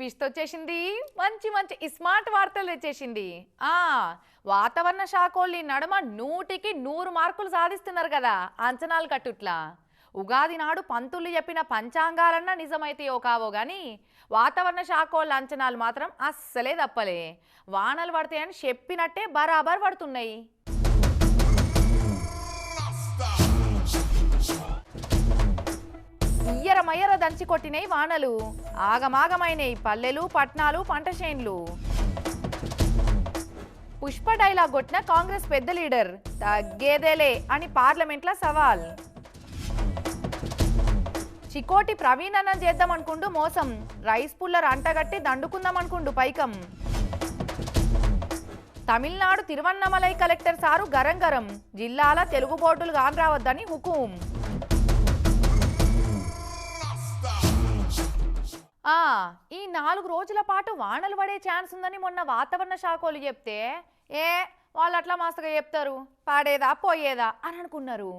Twist వచ్చేసింది. మంచి మంచి స్మార్ట్ వార్తలు తెచ్చేసింది ఆ వాతావరణ శాఖోళ్ళి నడమ నూటికి నూరు మార్కులు సాధిస్తున్నారు కదా అంచనాలు కట్టుట్లా. ఉగాది నాడు పంతులు చెప్పిన పంచాంగాలన్నా నిజమైతాయో కావో కానీ వాతావరణ శాఖోళ్ళ అంచనాలు మాత్రం అస్సలే తప్పలే. వానలు పడతాయని చెప్పినట్టే బరాబర్ పడుతున్నాయి. మయ్యర దంచి కొట్టినాయి వానలు. ఆగమాగమైనయి పల్లెలు పట్నాలు పంట చేన్లు. పుష్ప డైలాగ్ కొట్టిన కాంగ్రెస్ పెద్ద లీడర్. తగ్గేదేలే అని పార్లమెంట్లో సవాల్. చికోటి ప్రవీణ్ అన్నం చేద్దాం అనుకుంటూ మోసం. రైస్ పుల్లర్ అంటగట్టి దండుకుందాం అనుకుంటూ పైకం. తమిళనాడు తిరువన్నమలై కలెక్టర్ సారు గరం గరం జిల్లాల తెలుగు బోర్డులు కాని రావద్దని హుకుం. ఈ నాలుగు రోజుల పాటు వానలు పడే ఛాన్స్ ఉందని మొన్న వాతావరణ శాఖలు చెప్తే ఏ వాళ్ళు అట్లా మస్తుగా చెప్తారు పాడేదా పోయేదా అని అనుకున్నారు.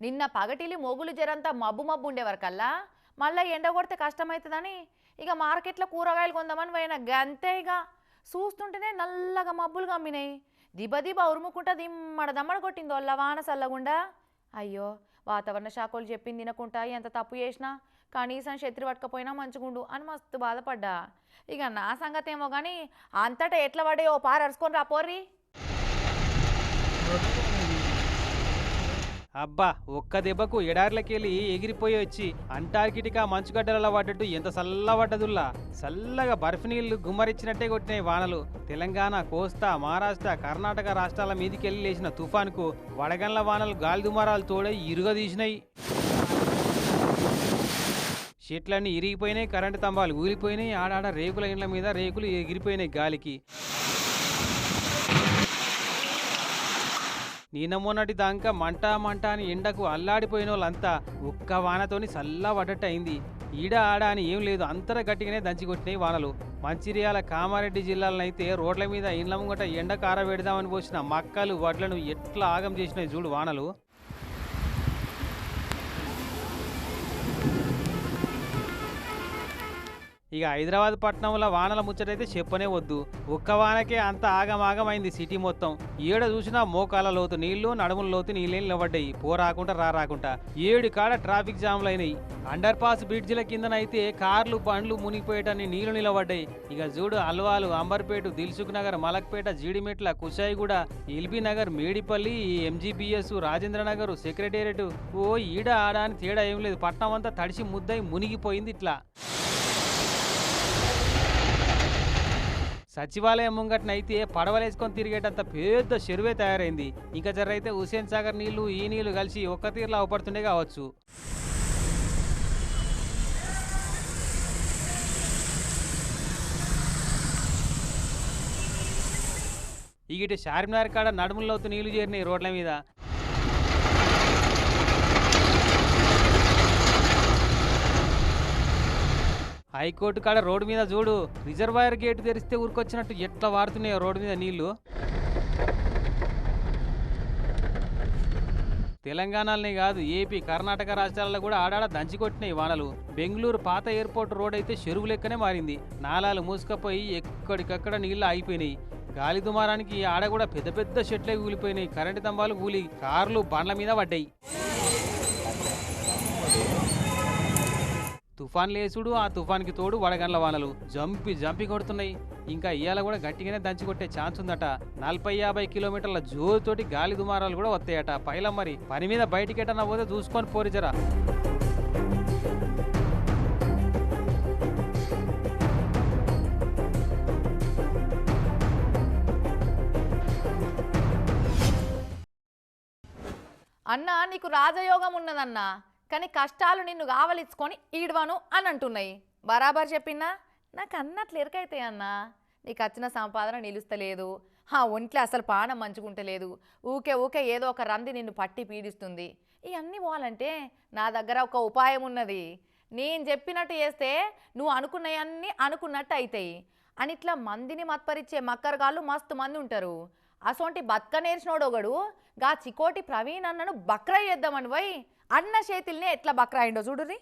నిన్న పగటిలి మొగులు జరంతా మబ్బు మబ్బు ఉండేవరకల్లా మళ్ళీ ఎండ కొడితే కష్టమవుతుందని ఇక మార్కెట్లో కూరగాయలు కొందామని పోయిన గంతే ఇక. చూస్తుంటేనే నల్లగా మబ్బులు కమ్మినాయి. దిబ దిబ ఉరుముకుంటా దిమ్మడ దమ్మడ కొట్టింది వాన చల్లగుండా. అయ్యో వాతావరణ శాఖలు చెప్పింది తినకుంటా ఎంత తప్పు చేసినా కనీసం శత్రు పట్టకపోయినా మంచిగుండు అని మస్తు బాధపడ్డా. ఇక నా సంగతి ఏమో కానీ అంతటా ఎట్లా పడే ఓ పార అరుచుకొని రా పోర్రి. అబ్బా ఒక్క దెబ్బకు ఎడార్లకెళ్ళి ఎగిరిపోయి వచ్చి అంటార్కిటికా మంచుగడ్డలలో పడ్డట్టు ఎంత చల్లబడ్డదుల్లా చల్లగా బర్ఫ్ నీళ్ళు గుమ్మరిచ్చినట్టే కొట్టినాయి వానలు. తెలంగాణ కోస్తా మహారాష్ట్ర కర్ణాటక రాష్ట్రాల మీదికెళ్ళి లేచిన తుఫాన్కు వడగండ్ల వానలు గాలి దుమారాలు తోడై ఇరుగదీసినాయి. చెట్లన్నీ ఇరిగిపోయినాయి కరెంటు స్తంభాలు ఊరిపోయినాయి ఆడాడ రేకుల ఇండ్ల మీద రేకులు ఎగిరిపోయినాయి గాలికి. నిన్న మొన్నటి దాకా మంట మంట అని ఎండకు అల్లాడిపోయిన వాళ్ళంతా ఒక్క వానతోని చల్ల పడ్డట్టు అయింది ఈడ ఆడ అని ఏం లేదు అంతటా గట్టిగానే దంచికొట్టినాయి వానలు. మంచిర్యాల కామారెడ్డి జిల్లాలను అయితే రోడ్ల మీద ఇండ్ల ముంగట ఎండ కార పెడదామని పోసిన మక్కలు వడ్లను ఎట్లా ఆగం చేసినాయి చూడు వానలు. ఇక హైదరాబాద్ పట్టణంలో వానల ముచ్చటైతే చెప్పనే వద్దు. ఒక్క వానకే అంత ఆగమాగమైంది సిటీ మొత్తం. ఏడ చూసినా మోకాల లోతు నీళ్ళు నడుముల లోతు నీళ్ళేం నిలబడ్డాయి పోరాకుండా రా రాకుండా ఏడు కాడ ట్రాఫిక్ జామ్లు అయినాయి అండర్ పాస్ బ్రిడ్జిల కిందనైతే కార్లు బండ్లు మునిగిపోయేటన్ని నీళ్ళు నిలబడ్డాయి ఇక జూడు Alwal Amberpet Dilsukh Nagar Malakpet Jeedimetla Kushaiguda LB Nagar Medipally MGBS Rajendranagar secretariat. ఓ ఈడ ఆడ అని తేడా ఏం లేదు. పట్నం అంతా తడిసి ముద్దై మునిగిపోయింది ఇట్లా. సచివాలయం ముంగట్నైతే పడవలేసుకొని తిరిగేటంత పెద్ద చెరువే తయారైంది. ఇంకా జరైతే హుసేన్ సాగర్ నీళ్ళు ఈ నీళ్ళు కలిసి ఒక్క తీరులో అవపడుతుండే కావచ్చు. ఇక ఇటు చార్మినార్ కాడ నడుములవుతూ నీళ్ళు చేరినాయి రోడ్ల మీద. హైకోర్టు కాడ రోడ్డు మీద చూడు. రిజర్వాయర్ గేటు తెరిస్తే ఊరికొచ్చినట్టు ఎట్లా వాడుతున్నాయో రోడ్డు మీద నీళ్ళు. తెలంగాణలోనే కాదు ఏపీ కర్ణాటక రాష్ట్రాలలో కూడా ఆడాడ దంచికొట్టినాయి వానలు. బెంగళూరు పాత ఎయిర్పోర్ట్ రోడ్ అయితే చెరువు లెక్కనే మారింది. నాలాలు మూసుకపోయి ఎక్కడికక్కడ నీళ్ళు ఆగిపోయినాయి. గాలి దుమారానికి ఆడ కూడా పెద్ద పెద్ద షెట్లే కూలిపోయినాయి కరెంటు స్తంభాలు కూలి కార్లు బండ్ల మీద పడ్డాయి. తుఫాన్ లేసుడు ఆ తుఫాన్కి తోడు వడగండ్ల వానలు జంపి జంపి కొడుతున్నాయి. ఇంకా ఇయ్యాల కూడా గట్టిగానే దంచి కొట్టే ఛాన్స్ ఉందట. నలభై యాభై కిలోమీటర్ల జోరుతోటి గాలి దుమారాలు కూడా వస్తాయట. పైలం మరి పని మీద బయటికి ఎటన్నా పోతే చూసుకొని పోరిజరా అన్నా నీకు రాజయోగం ఉన్నదన్నా. కానీ కష్టాలు నిన్ను కావలిచ్చుకొని ఈడవను అని అంటున్నాయి బరాబర్ చెప్పినా? నాకు అన్నట్లు ఎరకైతే అన్నా. నీకు వచ్చిన సంపాదన నిలుస్తలేదు. ఆ ఒంట్లో అసలు పానం మంచుకుంటలేదు. ఊకే ఊకే ఏదో ఒక రంది నిన్ను పట్టి పీడిస్తుంది. ఇవన్నీ పోవాలంటే నా దగ్గర ఒక ఉపాయం ఉన్నది. నేను చెప్పినట్టు చేస్తే నువ్వు అనుకున్నవన్నీ అనుకున్నట్టు అవుతాయి అని ఇట్లా మందిని మత్పరిచ్చే మక్కరగాళ్ళు మస్తు మంది ఉంటారు. అసోంటి బతక నేర్చినోడు ఒకడు గా చికోటి ప్రవీణ్ అన్నను బక్రా చేద్దామని పోయి అన్న చేతుల్ని ఎట్లా బక్రాయిండో చూడుర్రి.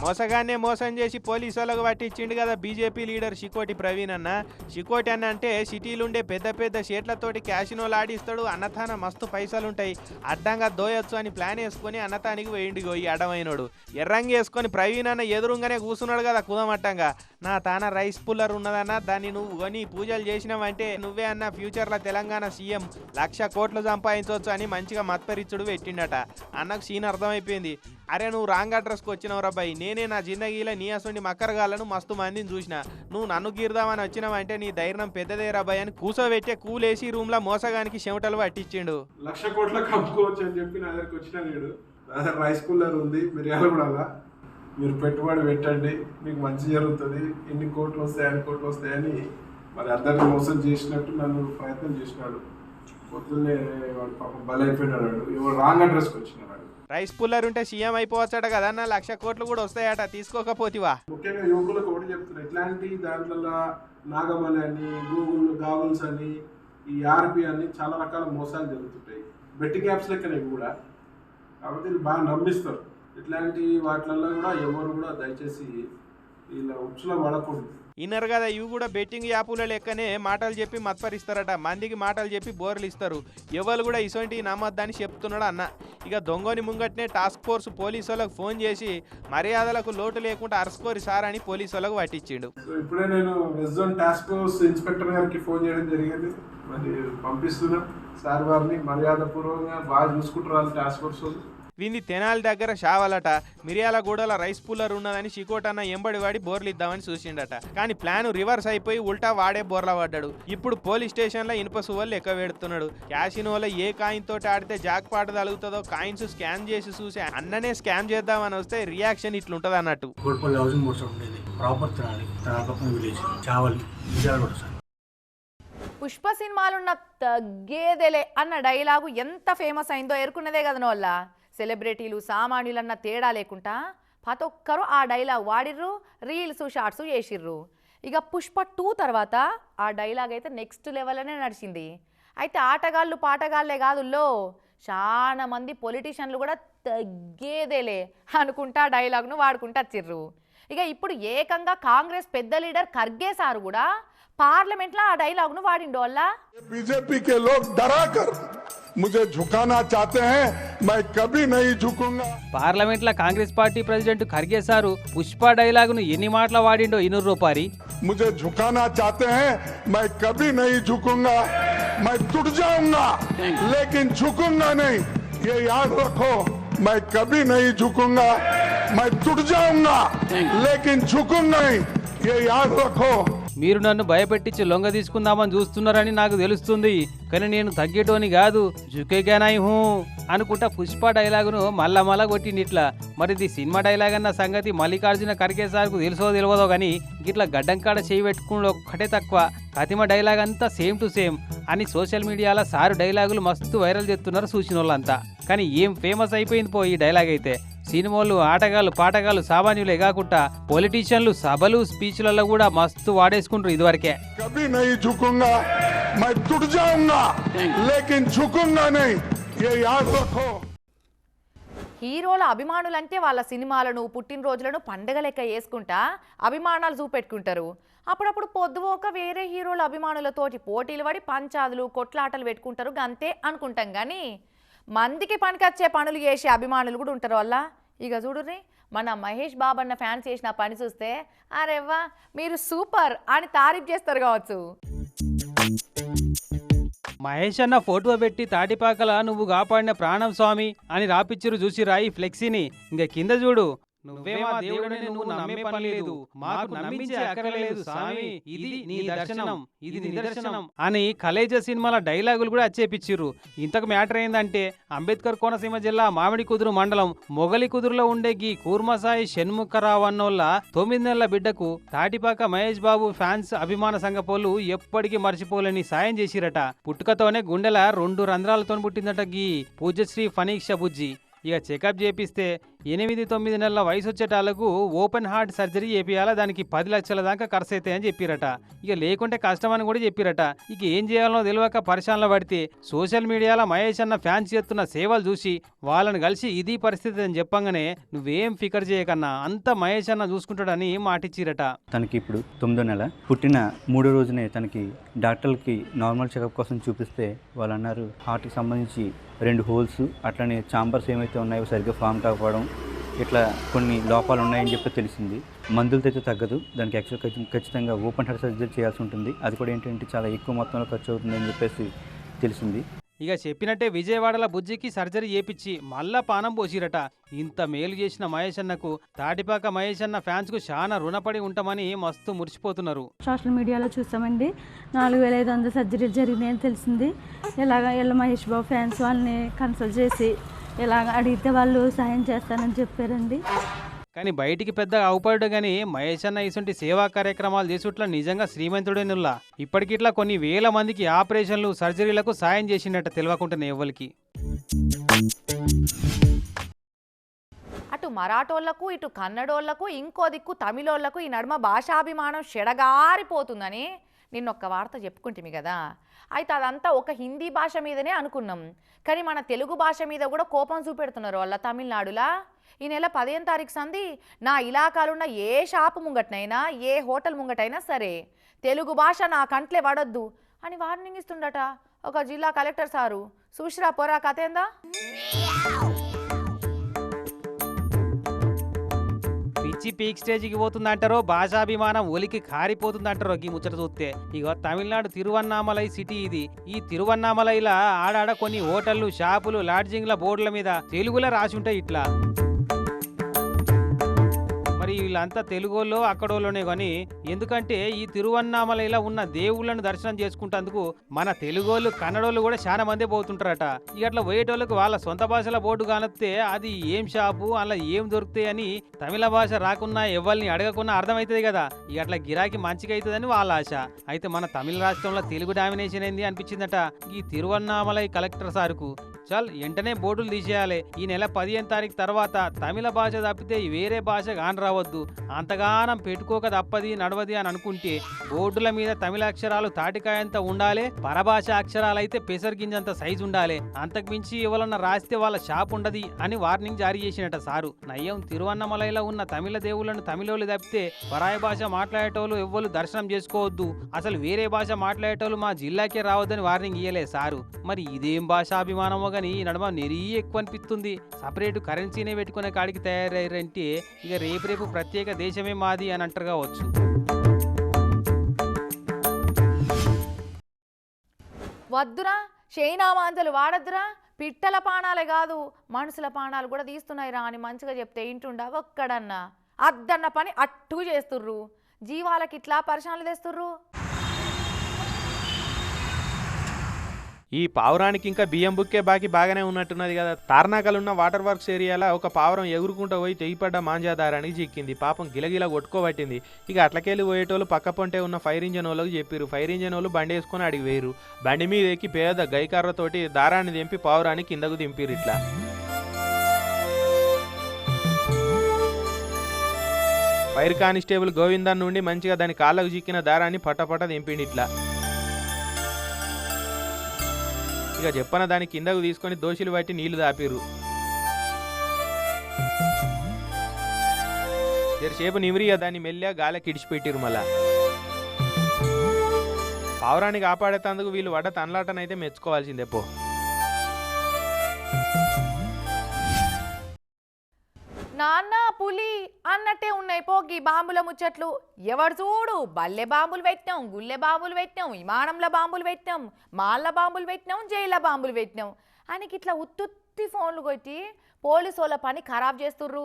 మోసగానే మోసం చేసి పోలీసు వాళ్ళకు పట్టించిండు కదా బీజేపీ లీడర్ షికోటి ప్రవీణ్ అన్న. షికోటి అన్న అంటే సిటీలుండే పెద్ద పెద్ద షేట్లతోటి క్యాషినోలు ఆడిస్తాడు అన్నతాన మస్తు పైసలు ఉంటాయి అడ్డంగా దోయొచ్చు అని ప్లాన్ వేసుకొని అన్నతానికి పోయిండు పోయి ఈ అడమైనోడు ఎర్రంగి వేసుకొని ప్రవీణ్ అన్న ఎదురుగానే కూర్చున్నాడు కదా కుదమట్టంగా. నా తాన రైస్ పుల్లర్ ఉన్నదన్న దాన్ని నువ్వు కొని పూజలు చేసినావంటే నువ్వే అన్న ఫ్యూచర్లో తెలంగాణ సీఎం. లక్ష కోట్లు సంపాదించవచ్చు అని మంచిగా మత్పరిచుడు పెట్టిండట. అన్నకు సీన్ అర్థమైపోయింది. అరే నువ్వు రాంగ్ అడ్రస్కి వచ్చినావు రాబాయ్ నేనే నా జిందగీలో నీ అసలు మక్కరగాలను మస్తు మందిని చూసిన. నువ్వు నన్ను గీర్దామని వచ్చినావంటే నీ ధైర్యం పెద్దదే రబ్బాయి అని కూసోబెట్టే కూలేసి రూమ్లో మోసగానికి చెమటలు పట్టించిండు. లక్ష కోట్లకు కప్పుకోవచ్చు అని చెప్పి నా దగ్గరికి వచ్చిన నేడు. రైస్ కూలర్ ఉంది మిర్యాలగూడలో మీరు పెట్టుబడి పెట్టండి మీకు మంచి జరుగుతుంది. ఎన్ని కోట్లు వస్తాయి అన్ని కోట్లు వస్తాయని మరి అందరిని మోసం చేసినట్టు నన్ను ప్రయత్నం చేసినాడు. పొద్దున్నే వాడు పాపం బలైపోయినాడు. వాడు. ఎవరు రాంగ్ అడ్రస్కి వచ్చినాడు. రైస్ పుల్లర్ ఉంటే సీఎం అయిపోవచ్చట కదా అన్న. లక్ష కోట్లు కూడా వస్తాయట తీసుకోకపోతివా? ముఖ్యంగా యువకులకు ఒకటి చెప్తున్నా ఇట్లాంటి దాంట్లో నాగమణి అని గూగుల్ గాగుల్స్ అని ఈ ఆర్పి అని చాలా రకాల మోసాలు జరుగుతుంటాయి. బెట్టింగ్ యాప్స్ లెక్కనే కూడా. కాబట్టి బాగా నమ్మిస్తారు. ఇట్లాంటి వాటిలలో కూడా ఎవరు కూడా దయచేసి వీళ్ళ ఉచ్చులో పడకూడదు. ఇన్నర్ కదా ఇవి కూడా బెట్టింగ్ యాపుల లెక్కనే మాటలు చెప్పి మత్పరిస్తారట మందికి మాటలు చెప్పి బోర్లు ఇస్తారు ఎవరు కూడా ఇసొంటి నమ్మద్దని చెప్తున్నాడు అన్న. ఇక దొంగని ముంగట్నే టాస్క్ ఫోర్స్ పోలీసు వాళ్ళకు ఫోన్ చేసి మర్యాదలకు లోటు లేకుండా అరసుకోరి సార్ అని పోలీసు వాళ్ళకు పట్టించిండు ఇప్పుడే నేను west zone task force inspector గారికి ఫోన్ చేయడం జరిగింది. మరి పంపిస్తున్నాం. సార్ వారిని మర్యాదపూర్వకంగా బాగా చూసుకుంటారు టాస్క్ ఫోర్స్ వాళ్ళు. వింది తెనాలి దగ్గర షావలట. మిరియాల గూడల రైస్ పుల్లర్ ఉన్నదని చికోటన్న ఎంబడి వాడి బోర్లు ఇద్దామని చూసిండట. కానీ ప్లాన్ రివర్స్ అయిపోయి ఉల్టా వాడే బోర్ల పడ్డాడు. ఇప్పుడు పోలీస్ స్టేషన్లో ఇనుప సువ్వలు లెక్క పెడుతున్నాడు. క్యాసినోలో ఏ కాయిన్ తోటి ఆడితే జాక్ పాట తగులుతుందో కాయిన్స్ స్కామ్ చేసి చూసి అన్ననే స్కామ్ చేద్దామని వస్తే రియాక్షన్ ఇట్లుంటది అన్నట్టు. ప్రాపర్ తినాలి విలేజ్ చావలి పుష్ప సినిమాలున్న తగ్గేదేలే అన్న డైలాగు ఎంత ఫేమస్ అయిందో ఎరుకున్నదే కదా వల్ల సెలబ్రిటీలు సామాన్యులన్న తేడా లేకుండా ప్రతి ఒక్కరూ ఆ డైలాగ్ వాడిర్రు రీల్స్ షార్ట్స్ చేసిర్రు. ఇక పుష్ప టూ తర్వాత ఆ డైలాగ్ అయితే నెక్స్ట్ లెవెల్ అనే నడిచింది. అయితే ఆటగాళ్ళు పాటగాళ్ళే కాదుల్లో చాలా మంది పొలిటీషియన్లు కూడా తగ్గేదేలే అనుకుంటా డైలాగ్ను వాడుకుంటూ చిర్రు ఇక ఇప్పుడు ఏకంగా కాంగ్రెస్ పెద్ద లీడర్ ఖర్గే సార్ కూడా పార్లమెంట్లో ఆ డైలాగ్ను వాడిండు వల్ల బీజేపీకే లోక్ డరాకర్ मुझे झुकाना चाहते हैं मैं कभी नहीं झुकूंगा పార్లమెంట్లో Congress party president Kharge sir Pushpa డైలాగును ఎన్ని మాటలు వాడిండో ఇనూరు రూపారి मुझे झुकाना चाहते हैं मैं कभी नहीं झुकूंगा मैं टूट जाऊंगा लेकिन झुकूंगा नहीं ये याद रखो मैं कभी नहीं झुकूंगा मैं टूट जाऊंगा लेकिन झुकूंगा नहीं ये याद रखो మీరు నన్ను భయపెట్టించి లొంగ తీసుకుందామని చూస్తున్నారని నాకు తెలుస్తుంది. కానీ నేను తగ్గేటోని కాదు. జుకేగానాయి హూ అనుకుంటా పుష్ప డైలాగును మళ్ళా మళ్ళా కొట్టిండిట్లా. మరి ఇది సినిమా డైలాగ్ అన్న సంగతి మల్లికార్జున ఖర్గే సార్కు తెలుసో తెలియదో కానీ గిట్లా గడ్డం కాడ చేయి పెట్టుకుని ఒక్కటే తక్కువ. కతిమ డైలాగ్ అంతా సేమ్ టు సేమ్ అని సోషల్ మీడియాలో సారు డైలాగులు మస్తు వైరల్ చేస్తున్నారు చూసిన వాళ్ళంతా కానీ ఏం ఫేమస్ అయిపోయింది పో ఈ డైలాగ్ అయితే. సినిమాలు ఆటగాళ్ళు పాటగాళ్ళు సామాన్యులే కాకుండా పొలిటీషియన్లు సభలు స్పీచ్లలో కూడా మస్తు వాడేసుకుంటారు ఇదివరకే. హీరోల అభిమానులంటే వాళ్ళ సినిమాలను పుట్టినరోజులను పండగ లెక్క వేసుకుంటా అభిమానాలు చూపెట్టుకుంటారు. అప్పుడప్పుడు పొద్దువోక వేరే హీరోల అభిమానులతోటి పోటీలు పడి పంచాదులు కొట్లాటలు పెట్టుకుంటారు అంతే అనుకుంటాం కానీ మందికి పనికొచ్చే పనులు చేసే అభిమానులు కూడా ఉంటారు వల్ల ఇక చూడుర్రి మన మహేష్ బాబు అన్న ఫ్యాన్స్ చేసిన పని చూస్తే అరెవ్వా మీరు సూపర్ అని తారీఫ్ చేస్తారు కావచ్చు. మహేష్ అన్న ఫోటో పెట్టి తాటిపాకల నువ్వు కాపాడిన ప్రాణం స్వామి అని రాపిచ్చిరు చూసి రాయి ఫ్లెక్సీని. ఇంక కింద చూడు దేవుడని నువ్వు నమ్మే పని లేదు. మాకు నమ్మించే అక్కరలేదు స్వామి. ఇది నీ దర్శనం. ఇది నిదర్శనం అని కలేజ సినిమాల డైలాగులు కూడా అచ్చేపిచ్చిర్రు. ఇంతకు మ్యాటర్ ఏందంటే అంబేద్కర్ కోనసీమ జిల్లా మామిడి కుదురు మండలం మొగలి కుదురులో ఉండే గీ కూర్మసాయి షణ్ముఖరావు అన్నోళ్ళ తొమ్మిది నెలల బిడ్డకు తాటిపాక మహేష్ బాబు ఫ్యాన్స్ అభిమాన సంఘ పోలు ఎప్పటికీ మర్చిపోలేని సాయం చేసిరట. పుట్టుకతోనే గుండెల రెండు రంధ్రాలతో పుట్టిందట గీ పూజ్యశ్రీ ఫనీక్ష బుజ్జి. ఇక చెకప్ చేపిస్తే ఎనిమిది తొమ్మిది నెలల వయసు వచ్చేటాలకు ఓపెన్ హార్ట్ సర్జరీ చేపియాలా దానికి పది లక్షల దాకా ఖర్చు అవుతాయని చెప్పిరట. ఇక లేకుంటే కష్టమని కూడా చెప్పిరట. ఇక ఏం చేయాలో తెలియక పరిశానలో పడితే సోషల్ మీడియాలో మహేష్ అన్న ఫ్యాన్స్ చేస్తున్న సేవలు చూసి వాళ్ళని కలిసి ఇది పరిస్థితి అని చెప్పంగానే నువ్వేం ఫికర్ చేయకన్నా అంత మహేష్ అన్న చూసుకుంటాడని మాటిచ్చిరట. తనకి ఇప్పుడు తొమ్మిదో నెల. పుట్టిన మూడో రోజునే తనకి డాక్టర్లకి నార్మల్ చెకప్ కోసం చూపిస్తే వాళ్ళు అన్నారు హార్ట్కి సంబంధించి రెండు హోల్స్ అట్లనే చాంబర్స్ ఏమైతే ఉన్నాయో సరిగ్గా ఫామ్ కాకపోవడం ఇట్లా కొన్ని లోపాలు ఉన్నాయని చెప్పి తెలిసింది. మందులతో అయితే తగ్గదు. దానికి యాక్చువల్ ఖచ్చితంగా ఓపెన్ హార్ట్ సర్జరీ చేయాల్సి ఉంటుంది. అది కూడా ఏంటంటే చాలా ఎక్కువ మొత్తంలో ఖర్చు అవుతుందని చెప్పేసి తెలిసింది. ఇక చెప్పినట్టే విజయవాడల బుజ్జికి సర్జరీ చేపిచ్చి మళ్ళా పానం పోసిరట. ఇంత మేలు చేసిన మహేష్ అన్నకు తాటిపాక మహేష్ అన్న ఫ్యాన్స్కు చాలా రుణపడి ఉంటామని మస్తు మురిసిపోతున్నారు. సోషల్ మీడియాలో చూసామండి నాలుగు వేల ఐదు వందల సర్జరీ జరిగినాయని తెలిసింది. ఇలాగ ఎల్ల మహేష్ బాబు ఫ్యాన్స్ వాళ్ళని కన్సల్ట్ చేసి ఇలాగ అడిగితే వాళ్ళు సాయం చేస్తానని చెప్పారండి. కానీ బయటికి పెద్దగా అవుపడ్డు కానీ మహేష్ అన్న ఇటువంటి సేవా కార్యక్రమాలు చేసుట్ల నిజంగా శ్రీమంతుడేనుల్లా. ఇప్పటికిట్లా కొన్ని వేల మందికి ఆపరేషన్లు సర్జరీలకు సాయం చేసినట్టు తెలియకుంటున్నాయి ఎవ్వరికి. అటు మరాఠోళ్ళకు ఇటు కన్నడోళ్ళకు ఇంకో దిక్కు తమిళోళ్ళకు ఈ నడుమ భాషాభిమానం చెడగారిపోతుందని నిన్న ఒక్క వార్త చెప్పుకుంటుంది కదా అయితే అదంతా ఒక హిందీ భాష మీదనే అనుకున్నాం. కానీ మన తెలుగు భాష మీద కూడా కోపం చూపెడుతున్నారు వాళ్ళ తమిళనాడులా. ఈ నెల పదిహేను తారీఖు సంది నా ఇలాకాలున్న ఏ షాపు ముంగటనైనా ఏ హోటల్ ముంగటైనా సరే తెలుగు భాష నా కంట్లే పడొద్దు అని వార్నింగ్ ఇస్తుండట ఒక జిల్లా కలెక్టర్ సారు. చూసిరా పోరా కథ ఏందా పిచ్చి పీక్ స్టేజ్కి పోతుందంటారో భాషాభిమానం ఒలికి కారిపోతుందంటారో ఈ ముచ్చట చూస్తే ఇక తమిళనాడు తిరువన్నామలై సిటీ ఇది. ఈ తిరువన్నామలైలా ఆడాడ కొన్ని హోటళ్ళు షాపులు లాడ్జింగ్ల బోర్డుల మీద తెలుగులో రాసి ఉంటాయి ఇట్లా. వీళ్ళంతా తెలుగోళ్ళు అక్కడోళ్ళనే కానీ ఎందుకంటే ఈ తిరువన్నామలైలో ఉన్న దేవుళ్ళను దర్శనం చేసుకుంటేందుకు మన తెలుగోళ్ళు కన్నడోళ్ళు కూడా చాలా మందే పోతుంటారట. ఇక అట్లా పోయేటోళ్ళకి వాళ్ళ సొంత భాషల బోర్డు కానొస్తే అది ఏం షాపు అలా ఏం దొరుకుతాయి అని తమిళ భాష రాకున్నా ఎవరిని అడగకున్నా అర్థమవుతుంది కదా. ఇక అట్లా గిరాకీ మంచిగా అవుతుందని వాళ్ళ ఆశ. అయితే మన తమిళ రాష్ట్రంలో తెలుగు డామినేషన్ ఏంది అనిపించిందట? ఈ తిరువన్నామలై కలెక్టర్ సార్కు. చల్ వెంటనే బోర్డులు తీసేయాలి. ఈ నెల పదిహేను తారీఖు తర్వాత తమిళ భాష తప్పితే వేరే భాష కాని రావద్దు. అంతగానం పెట్టుకోక తప్పది నడవది అని అనుకుంటే బోర్డుల మీద తమిళ అక్షరాలు తాటికాయంత ఉండాలి పరభాష అక్షరాలు అయితే పెసరిగింజంత సైజు ఉండాలి. అంతకు మించి ఎవరన్నా రాస్తే వాళ్ళ షాప్ ఉండదు అని వార్నింగ్ జారీ చేసినట సారు. నయ్యం తిరువన్నమలైలో ఉన్న తమిళ దేవుళ్ళను తమిళోళ్ళు తప్పితే పరాయ భాష మాట్లాడేటోళ్ళు ఎవ్వరు దర్శనం చేసుకోవద్దు. అసలు వేరే భాష మాట్లాడేటోళ్ళు మా జిల్లాకే రావద్దని వార్నింగ్ ఇయ్యలే సారు. మరి ఇదేం భాషాభిమానమో కానీ ఈ నడమ నెరీ ఎక్కువ అనిపిస్తుంది సపరేట్ కరెన్సీనే పెట్టుకునే కాడికి తయారయ్యారంటే ఇక రేపు రేపు ప్రత్యేక దేశమే మాది అని అంటారు కావచ్చు. వద్దురా చైనామాంతలు వాడద్దురా. పిట్టల పానాలే కాదు మనుషుల పానాలు కూడా తీస్తున్నాయిరా అని మంచిగా చెప్తే ఇంటుండా ఒక్కడన్నా. అద్దన్న పని అట్టు చేస్తుర్రు. జీవాలకి ఇట్లా పరిశ్రమలు తెస్తుర్రు. ఈ పావురానికి ఇంకా బియ్యం బుక్కే బాకి బాగానే ఉన్నట్టున్నది కదా. తార్నాకలు ఉన్న వాటర్ వర్క్స్ ఏరియాలో ఒక పావురం ఎగురుకుంటూ పోయి తెగిపడ్డ మాంజాదారానికి చిక్కింది. పాపం గిలగిల కొట్టుకోబట్టింది. ఇక అట్లకెళ్ళి పోయేటోళ్ళు పక్క పొంటే ఉన్న ఫైర్ ఇంజన్ వాళ్ళకి చెప్పారు ఫైర్ ఇంజన్ వాళ్ళు బండి వేసుకొని అడిగి వేయరు బండి మీద ఎక్కి పేద గైకర్రతోటి దారాన్ని దింపి పావురాన్ని కిందకు దింపిరు ఇట్లా. ఫైర్ కానిస్టేబుల్ గోవిందన్ నుండి మంచిగా దాని కాళ్ళకు చిక్కిన దారాన్ని పటపట దింపిండి ఇట్లా. ఇక చెప్పన దాని కిందకు తీసుకొని దోషులు బట్టి నీళ్ళు దాపిర్రు సేపు నిమిరిగా దాన్ని మెల్లగా గాలికి ఇడిచిపెట్టిరు మళ్ళా. పావురాన్ని కాపాడేందుకు వీళ్ళు వడ్డ తనలాటనైతే మెచ్చుకోవాల్సిందే పో. నాన్న పులి అన్నట్టే ఉన్నాయి. పోగి బాంబుల ముచ్చట్లు. ఎవడు చూడు? బల్లె బాంబులు పెట్టినాం గుల్లె బాంబులు పెట్టినాం విమానంలో బాంబులు పెట్టినాం మాళ్ళ బాంబులు పెట్టినాం జైల బాంబులు పెట్టినాం. అని ఇట్లా ఉత్తుత్తి ఫోన్లు కొట్టి పోలీసు వాళ్ళ పని ఖరాబ్ చేస్తుర్రు.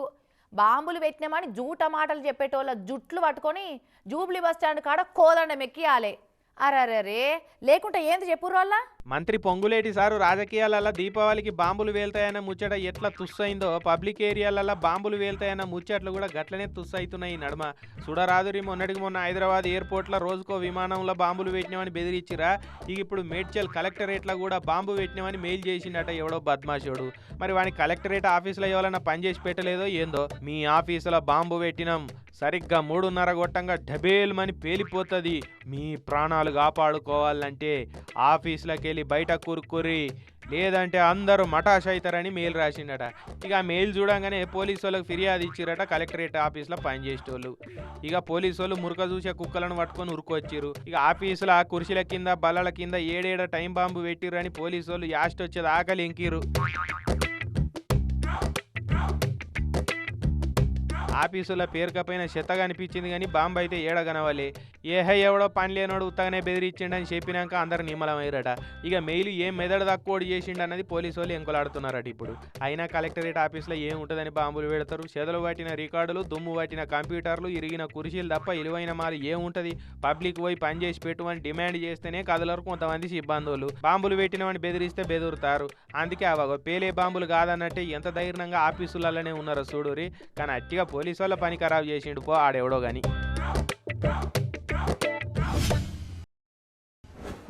బాంబులు పెట్టినామని జూట మాటలు చెప్పేటోళ్ళ జుట్లు పట్టుకొని జూబ్లీ బస్ స్టాండ్ కాడ కోదండం ఎక్కియాలి. అరరే లేకుంటే ఏంది చెప్పుర్రు వాళ్ళ? మంత్రి పొంగులేటి సారు రాజకీయాలలో దీపావళికి బాంబులు వేల్తాయన్న ముచ్చట ఎట్లా తుస్సైందో పబ్లిక్ ఏరియాలలో బాంబులు వేల్తాయన్న ముచ్చట్లు కూడా గట్లనే తుస్సైతున్నాయి నడుమ. సుడరాదురి మొన్నటికి మొన్న హైదరాబాద్ ఎయిర్పోర్ట్లో రోజుకో విమానంలో బాంబులు పెట్టినామని బెదిరించిరా ఇక ఇప్పుడు మేడ్చల్ కలెక్టరేట్లో కూడా బాంబు పెట్టినామని మెయిల్ చేసిండట ఎవడో బద్మాషోడు. మరి వాని కలెక్టరేట్ ఆఫీసులో ఎవరైనా పనిచేసి పెట్టలేదో ఏందో? మీ ఆఫీసులో బాంబు పెట్టినాం సరిగ్గా మూడున్నర గొట్టంగా డబేల్మని పేలిపోతుంది. మీ ప్రాణాలు కాపాడుకోవాలంటే ఆఫీసులకి వెళ్ళి బయట కూరుకురి. లేదంటే అందరూ మటాష్ అవుతారని మెయిల్ రాసిండట. ఇక ఆ మెయిల్ చూడంగానే పోలీసు వాళ్ళకి ఫిర్యాదు ఇచ్చిరట కలెక్టరేట్ ఆఫీస్లో పనిచేసేటోళ్ళు. ఇక పోలీసు వాళ్ళు మురక చూసే కుక్కలను పట్టుకొని ఉరుకొచ్చిరు ఇక ఆఫీసులో ఆ కుర్చీల కింద బల్లల కింద ఏడేడ టైం బాంబు పెట్టిర్రని పోలీసు వాళ్ళు యాస్ట్ వచ్చేది ఆకలి ఎంకిరు ఆఫీసులో పేరుకపోయిన చెత్తగా అనిపించింది కానీ బాంబు అయితే ఏడ కనవాలి ఏహై ఎవడో పని లేనోడు ఉత్తగానే బెదిరించిండని చెప్పినాక అందరు నిమ్మలమయ్యారట. ఇక మెయిల్ ఏం మెదడు తక్కువ చేసిండు అన్నది పోలీసు వాళ్ళు ఎంకొలాడుతున్నారట ఇప్పుడు. అయినా కలెక్టరేట్ ఆఫీస్లో ఏం ఉంటుందని బాంబులు పెడతారు. చెదలు పట్టిన రికార్డులు దుమ్ము పట్టిన కంప్యూటర్లు ఇరిగిన కుర్చీలు తప్ప ఇలువైన మాలు ఏముంటది పబ్లిక్ పోయి పని చేసి పెట్టుమని డిమాండ్ చేస్తేనే కదలరు కొంతమంది సిబ్బందులు బాంబులు పెట్టినవని బెదిరిస్తే బెదురుతారు. అందుకే అవగో పేలే బాంబులు కాదన్నట్టే ఎంత ధైర్యంగా ఆఫీసులలోనే ఉన్నారో చూడురి కానీ అట్టిగా పోలీసు వాళ్ళ పని ఖరాబ్ చేసిండు పో ఆడెవడో కానీ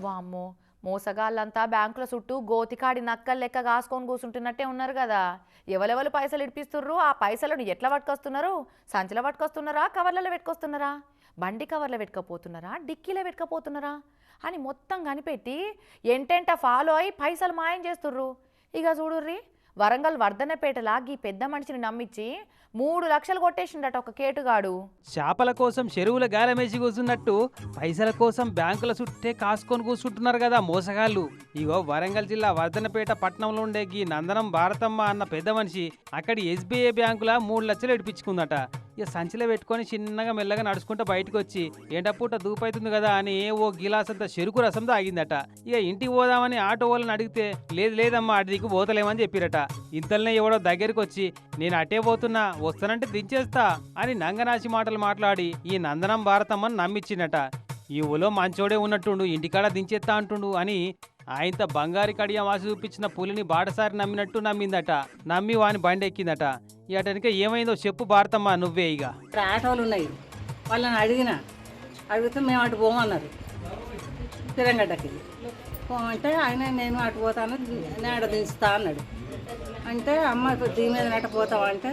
వామ్మో మోసగాళ్ళంతా బ్యాంకుల చుట్టూ గోతికాడి నక్కలు లెక్క కాసుకొని కూర్చుంటున్నట్టే ఉన్నారు కదా. ఎవరెవరు పైసలు ఇడిపిస్తుర్రు? ఆ పైసలను ఎట్లా పట్టుకొస్తున్నారు? సంచిలో పట్టుకొస్తున్నారా? కవర్లలో పెట్టుకొస్తున్నారా? బండి కవర్లో పెట్టుకపోతున్నారా? డిక్కీలో పెట్టుకపోతున్నారా? అని మొత్తం కనిపెట్టి ఎంటెంట ఫాలో అయి పైసలు మాయం చేస్తుర్రు. ఇక చూడుర్రి వరంగల్ వర్ధనపేటలా గీ పెద్ద మనిషిని నమ్మించి మూడు లక్షలు కొట్టేసిండట ఒక కేటుగాడు. చేపల కోసం చెరువుల గాలమేసి కూర్చున్నట్టు పైసల కోసం బ్యాంకుల చుట్టే కాసుకొని కూర్చుంటున్నారు కదా మోసగాళ్ళు. ఇగో వరంగల్ జిల్లా వర్ధనపేట పట్టణంలో ఉండే గీ నందనం భారతమ్మ అన్న పెద్ద మనిషి అక్కడి ఎస్బీఐ బ్యాంకుల మూడు లక్షలు ఇడిపించుకుందట ఇక సంచిలో పెట్టుకొని చిన్నగా మెల్లగా నడుచుకుంటూ బయటకు వచ్చి ఎండపూట దూపైతుంది కదా అని ఓ గిలాస్ అంత చెరుకు రసం తాగిందట. ఇక ఇంటికి పోదామని ఆటో వాళ్ళని అడిగితే లేదు లేదమ్మా అటు పోతలేమని చెప్పిరట. ఇంతలోనే ఎవడో దగ్గరికి వచ్చి నేను అటే పోతున్నా వస్తానంటే దించేస్తా అని నంగనాశి మాటలు మాట్లాడి ఈ నందనం భారతమ్మని నమ్మిచ్చిందట ఈ ఊలో మంచోడే ఉన్నట్టుండు ఇంటికాడ దించేస్తా అంటుండు అని ఆయంత బంగారి కడియం వాసి చూపించిన పులిని బాటసారి నమ్మినట్టు నమ్మిందట. నమ్మి వాని బండి ఎక్కిందట ఇటనిక ఏమైందో చెప్పు భారతమ్మ నువ్వే ఇక ఆటోలు ఉన్నాయి. వాళ్ళని అడిగిన అడిగితే మేము అటు పోమన్నారు. తిరంగడ్డకి. పోమంటే ఆయన నేను అటు పోతాను నేను అటు దించుతా అన్నాడు. అంటే అమ్మ దీని మీద నట పోతావా అంటే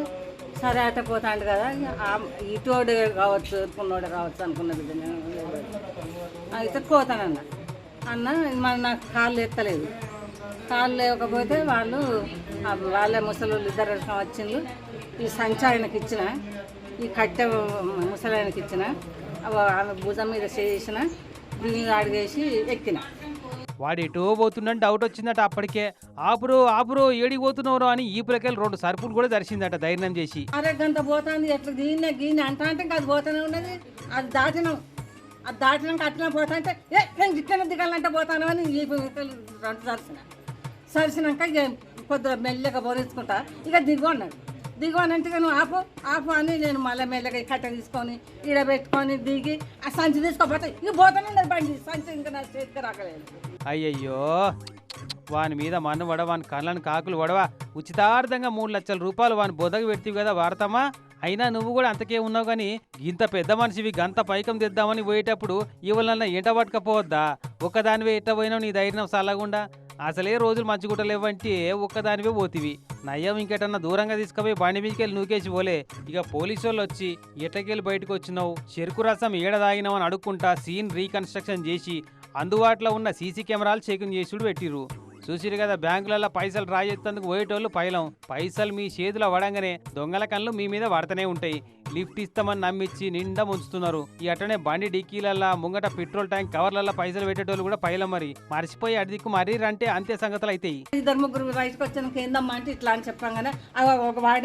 సరే అట పోతాండు కదా. ఆ- ఇటోడు కావచ్చు కొన్నోడు కావచ్చు అనుకున్నది నేను. అయితే పోతానన్న. అన్న మరి నాకు కాళ్ళు ఎత్తలేదు. కాళ్ళు లేకపోతే వాళ్ళు వాళ్ళే ముసలి ఇద్దరు వచ్చిండ్రు ఈ సంచి ఆయనకి ఇచ్చిన ఈ కట్టె ముసలి ఆయనకి ఇచ్చిన అవ- ఆమె భుజం మీద చేసిన దీని అడిగేసి ఎక్కిన. వాడు ఎటో పోతుండని డౌట్ వచ్చిందట అప్పటికే. ఆపురో ఆపురో ఏడికి పోతున్నావు అని ఈపులకెళ్ళి రెండు సరుపులు కూడా దర్శిందట ధైర్యం చేసి. అరే గంట పోతాంది ఎట్లా దీన్ని గీని అంట అంటే ఇంకా అది పోతానే ఉన్నది. అది దాటినాం. అది దాటినాక అట్లా పోతా అంటే ఏ నేను ఇక్కడ దిగాలంటే పోతాను అని ఈ రెండు సరిసిన సరిసినాక ఇక కొద్దిగా మెల్లగా బోరించుకుంటా ఇక దిగు అన్నాడు. దిగు అని నువ్వు ఆపు ఆపు అని నేను మళ్ళీ మెల్లగా కట్ట తీసుకొని ఈడ పెట్టుకొని దిగి ఆ సంచి తీసుకోపోతే ఇంక పోతానే బండి. సంచి ఇంకా నా చేతికి రాకలేదు. అయ్యయ్యో వాని మీద మన్ను వడ వాని కళ్ళని కాకులు వడవా ఉచితార్థంగా మూడు లక్షల రూపాయలు వాని బొదగ పెడితే కదా వాడతామా? అయినా నువ్వు కూడా అంతకే ఉన్నావు కానీ ఇంత పెద్ద మనిషివి గంత పైకం తెద్దామని పోయేటప్పుడు ఇవాళ ఎంట పట్టకపోవద్దా? ఒక్కదానివే ఎట్ట పోయినావు నీ ధైర్యం సల్లగుండా? అసలే రోజులు మంచిగుంట లేవంటే ఒక్కదానివే పోతివి. నయ్యం ఇంకెటన్నా దూరంగా తీసుకుపోయి బండి మీదకెళ్ళి నూకేసి పోలే. ఇక పోలీసు వాళ్ళు వచ్చి ఇటకెళ్ళి బయటకు వచ్చినావు చెరుకు రసం ఏడ తాగినావు అని అడుక్కుంటా సీన్ రీకన్స్ట్రక్షన్ చేసి అందుబాటులో ఉన్న సీసీ కెమెరాలు చెకింగ్ చేసుడు పెట్టిర్రు. చూసిరు కదా బ్యాంకులలో పైసలు డ్రా చేసేందుకు పోయేటోళ్ళు పైలం. పైసలు మీ చేతిలో పడంగానే దొంగల కళ్ళు మీ మీద పడతనే ఉంటాయి. లిఫ్ట్ ఇస్తామని నమ్మించి నిండా ముంచుతున్నారు. ఈ అట్టనే బండి డిక్కీలల్లా ముంగట పెట్రోల్ ట్యాంక్ కవర్లల్లా పైసలు పెట్టేటోళ్ళు కూడా పైలం మరి. మర్చిపోయి అడి దిక్కు మరీ అంటే అంతే సంగతులు అవుతాయి ఇద్దరు ముగ్గురు బయటకు వచ్చాక ఏందమ్మా అంటే ఇట్లా అని చెప్పంగానే ఒక వాడ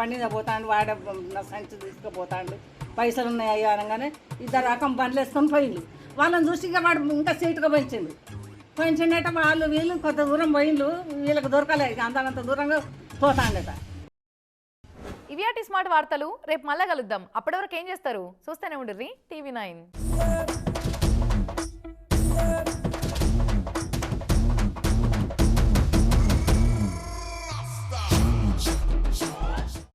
బండి పోతాడు వాడ సంచి తీసుకుపోతాడు. పైసలు ఉన్నాయి అనగానే ఇద్దరు రకం బండ్లు వేసుకొని పోయిండు. వాళ్ళని చూసి ఇంకా వాడు ఇంకా సీటుగా పెంచిండు. పెంచిండట వాళ్ళు వీళ్ళు కొంత దూరం పోయిండు వీళ్ళకి దొరకలేదు అంతకంత దూరంగా పోతాండట. ఇవి స్మార్ట్ వార్తలు రేపు మళ్ళా కలుద్దాం. అప్పటివరకు ఏం చేస్తారు? చూస్తూనే ఉండ్రి టీవీ నైన్.